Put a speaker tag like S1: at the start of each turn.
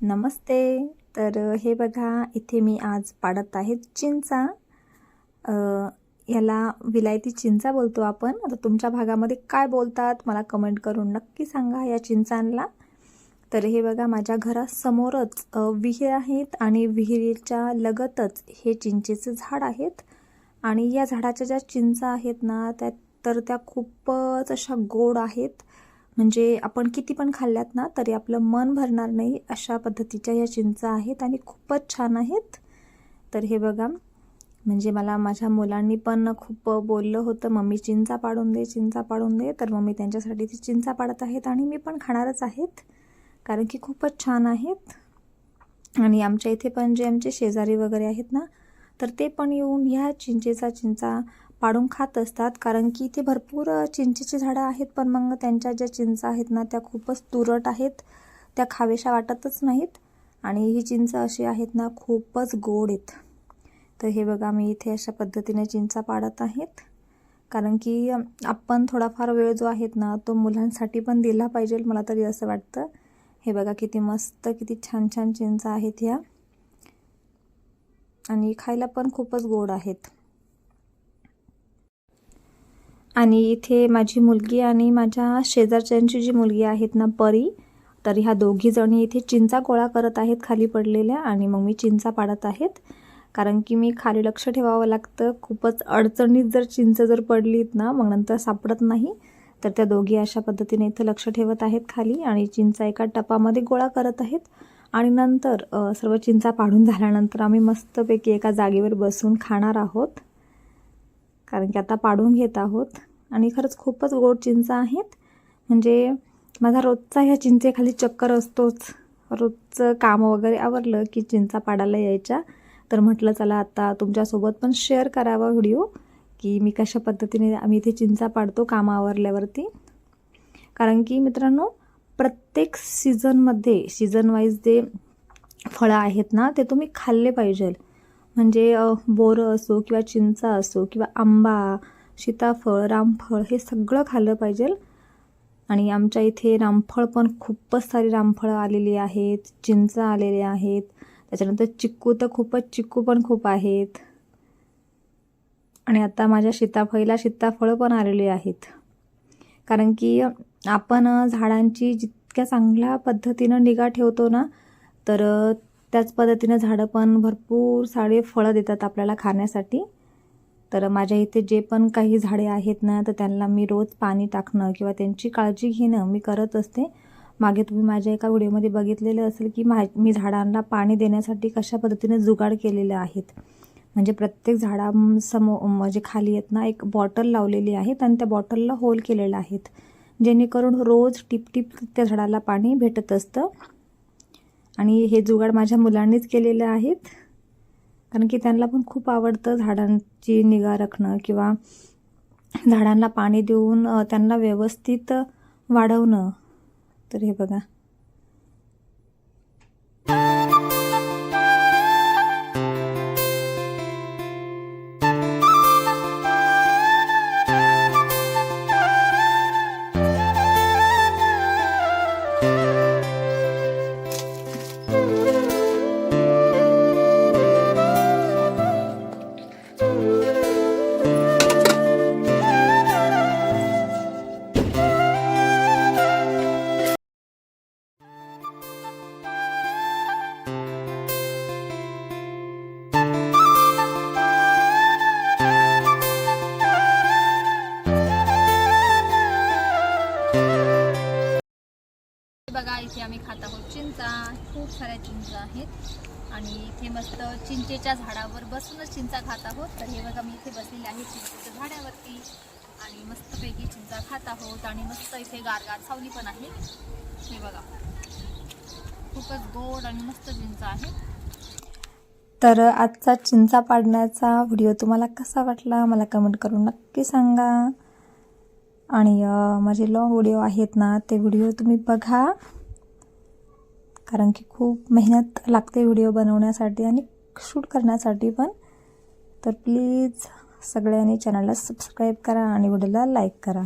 S1: नमस्ते. तर हे बघा इथे मी आज पाडत आहे चिंचा. याला विलायती चिंचा बोलतो आपण. आता तुमच्या भागामध्ये काय बोलतात मला कमेंट करून नक्की सांगा या चिंचांना. तर हे बघा माझ्या घरासमोरच विहीर आहेत आणि विहिरीच्या लगतच हे चिंचेचे झाड आहेत. आणि या झाडाच्या ज्या चिंचा आहेत ना त्या तर त्या खूपच अशा गोड आहेत. म्हणजे आपण किती पण खाल्ल्यात ना तरी आपलं मन भरणार नाही अशा पद्धतीच्या या चिंचा आहेत आणि खूपच छान आहेत. तर हे बघा म्हणजे मला माझ्या मुलांनी पण खूप बोललं होतं मम्मी चिंचा पाडून दे चिंचा पाडून दे. तर मम्मी त्यांच्यासाठी ती चिंचा पाडत आहेत आणि मी पण खाणारच आहेत कारण की खूपच छान आहेत. आणि आमच्या इथे पण जे आमचे शेजारी वगैरे आहेत ना तर ते पण येऊन ह्या चिंचेचा चिंचा पाडून खात असतात. कारण की इथे भरपूर चिंचेची झाडं आहेत पण मग त्यांच्या ज्या चिंचा आहेत ना त्या खूपच तुरट आहेत. त्या खावेशा वाटतच नाहीत. आणि ही चिंच अशी आहेत ना खूपच गोड आहेत. तर हे बघा मी इथे अशा पद्धतीने चिंचा पाडत आहेत. कारण की आपण थोडाफार वेळ जो आहेत ना तो मुलांसाठी पण दिला पाहिजे मला तरी असं वाटतं. हे बघा किती मस्त किती छान छान चिंचा आहेत ह्या. आणि खायला पण खूपच गोड आहेत. आणि इथे माझी मुलगी आणि माझ्या शेजारच्यांची जी मुलगी आहेत ना परी तर ह्या दोघी जणी इथे चिंचा गोळा करत आहेत खाली पडलेल्या आणि मग मी चिंचा पाडत आहेत. कारण की मी खाली लक्ष ठेवावं लागतं. खूपच अडचणीत जर चिंच जर पडलीत ना मग नंतर सापडत नाही. तर त्या दोघी अशा पद्धतीने इथं लक्ष ठेवत आहेत खाली आणि चिंचा एका टपामध्ये गोळा करत आहेत. आणि नंतर सर्व चिंचा पाडून झाल्यानंतर आम्ही मस्तपैकी एका जागेवर बसून खाणार आहोत. कारण की आता पाडून घेत आहोत. आणि खरंच खूपच गोड चिंचा आहेत. म्हणजे माझा रोजचा ह्या चिंचेखाली चक्कर असतोच. रोजचं काम वगैरे आवरलं की चिंचा पाडायला यायच्या. तर म्हटलं चला आता तुमच्यासोबत पण शेअर करावा व्हिडिओ की मी कशा पद्धतीने आम्ही इथे चिंचा पाडतो कामं आवरल्यावरती. कारण की मित्रांनो प्रत्येक सीझनमध्ये सीझन वाईज जे फळं आहेत ना ते तुम्ही खाल्ले पाहिजे म्हणजे बोरं असो किंवा चिंचा असो किंवा आंबा सीताफळ रामफळ हे सगळं खाल्लं पाहिजे. आणि आमच्या इथे रामफळ पण खूपच सारी रामफळं आलेली आहेत चिंच आलेले आहेत. त्याच्यानंतर चिक्कू तर खूपच चिक्कू पण खूप आहेत. आणि आता माझ्या सीताफळीला सीताफळं पण आलेली आहेत. कारण की आपण झाडांची जितक्या चांगल्या पद्धतीनं निगा ठेवतो ना तर त्याच पद्धतीनं झाडं पण भरपूर सारे फळं देतात आपल्याला खाण्यासाठी. तर माझ्या इथे जे पण काही झाडे आहेत ना तर त्यांना मी रोज पाणी टाकणं किंवा त्यांची काळजी घेणं मी करत असते. मागे तुम्ही माझ्या एका व्हिडिओमध्ये बघितलेलं असेल की मा मी झाडांना पाणी देण्यासाठी कशा पद्धतीने जुगाड केलेले आहेत. म्हणजे प्रत्येक झाडासमो म्हणजे खाली आहेत ना एक बॉटल लावलेली आहेत आणि त्या बॉटलला होल केलेलं आहेत. जेणेकरून रोज टिपटिप त्या झाडाला पाणी भेटत असतं. आणि हे जुगाड माझ्या मुलांनीच केलेलं आहेत. कारण की त्यांना पण खूप आवडतं झाडांची निगा राखणं किंवा झाडांना पाणी देऊन त्यांना व्यवस्थित वाढवणं. तर हे बघा.
S2: बघा इथे आम्ही खात आहोत. चिंचा खूप साऱ्या चिंचा आहेत. आणि इथे मस्त चिंचेच्या झाडावर बसूनच चिंचा खात आहोत. तर हे बघा मी इथे बसलेले आहे चिंचेच्या झाडावरती. आणि मस्तपैकी चिंचा खात आहोत. आणि मस्त इथे गारगार सावली पण आहे. हे बघा. खूपच गोड आणि मस्त चिंचा आहे.
S1: तर आजचा चिंचा पाडण्याचा व्हिडिओ तुम्हाला कसा वाटला मला कमेंट करून नक्की सांगा. आणि माझे लॉंग व्हिडिओ आहेत ना ते व्हिडिओ तुम्ही बघा. कारण की खूप मेहनत लागते व्हिडिओ बनवण्यासाठी आणि शूट करण्यासाठी पण. तर प्लीज सगळ्यांनी चॅनलला सबस्क्राईब करा आणि व्हिडिओला लाईक करा.